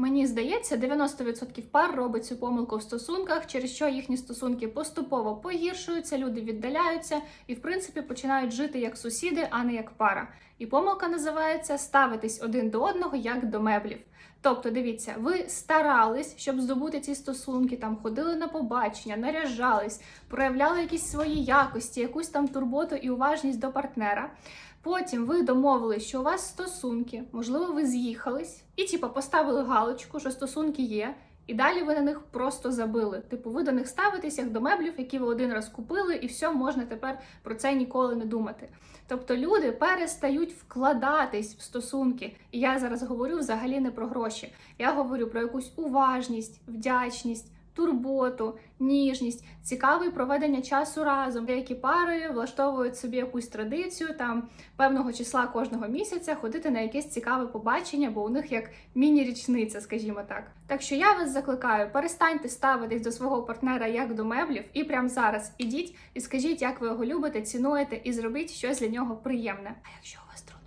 Мені здається, 90% пар робить цю помилку в стосунках, через що їхні стосунки поступово погіршуються, люди віддаляються і, в принципі, починають жити як сусіди, а не як пара. І помилка називається ставитись один до одного як до меблів. Тобто, дивіться, ви старались, щоб здобути ці стосунки, там ходили на побачення, наряжались, проявляли якісь свої якості, якусь там турботу і уважність до партнера. Потім ви домовились, що у вас стосунки, можливо, ви з'їхались, і типу, поставили галочку, що стосунки є, і далі ви на них просто забили. Типу, ви до них ставитесь як до меблів, які ви один раз купили, і все, можна тепер про це ніколи не думати. Тобто люди перестають вкладатись в стосунки. І я зараз говорю взагалі не про гроші. Я говорю про якусь уважність, вдячність. Турботу, ніжність, цікаве проведення часу разом. Деякі пари влаштовують собі якусь традицію там певного числа кожного місяця ходити на якесь цікаве побачення, бо у них як міні-річниця, скажімо так. Так що я вас закликаю, перестаньте ставитись до свого партнера як до меблів, і прямо зараз ідіть і скажіть, як ви його любите, цінуєте, і зробіть щось для нього приємне. А якщо у вас друг